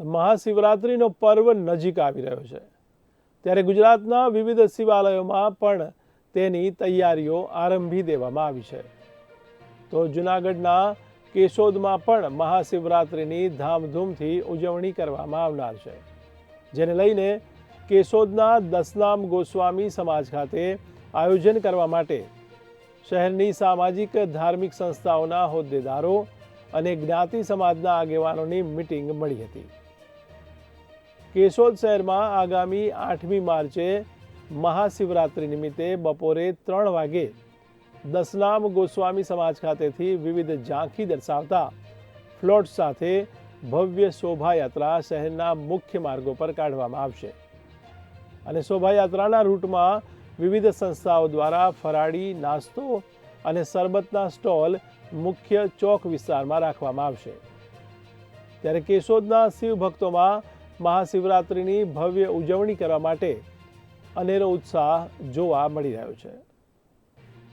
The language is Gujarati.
મહાશિવરાત્રિનો પર્વ નજીક આવી રહ્યો છે. ત્યારે ગુજરાતના વિવિધ શિવાલયોમાં પણ તેની તૈયારીઓ આરંભી દેવામાં આવી છે. તો જૂનાગઢના કેશોદમાં પણ મહાશિવરાત્રિની ધામધૂમથી ઉજવણી કરવામાં આવનાર છે. જેને લઈને કેશોદના દસનામ ગોસ્વામી સમાજ ખાતે આયોજન કરવા માટે શહેરની સામાજિક, ધાર્મિક સંસ્થાઓના હોદ્દેદારો અને જ્ઞાતિ સમાજના આગેવાનોની મિટિંગ મળી હતી. કેશોદ શહેરમાં આગામી આઠમી માર્ચે મહાશિવરાત્રિ નિમિત્તે બપોરે ત્રણ વાગે દસનામ ગોસ્વામી સમાજ ખાતેથી વિવિધ ઝાંખી દર્શાવતા ફ્લોટ સાથે ભવ્ય શોભાયાત્રા શહેરના મુખ્ય માર્ગો પર કાઢવામાં આવશે. અને શોભાયાત્રાના રૂટમાં વિવિધ સંસ્થાઓ દ્વારા ફરાળી નાસ્તો અને શરબતના સ્ટોલ મુખ્ય ચોક વિસ્તારમાં રાખવામાં આવશે. ત્યારે કેશોદના શિવ ભક્તોમાં મહાશિવરાત્રિની ભવ્ય ઉજવણી કરવા માટે અનેરો ઉત્સાહ જોવા મળી રહ્યો છે.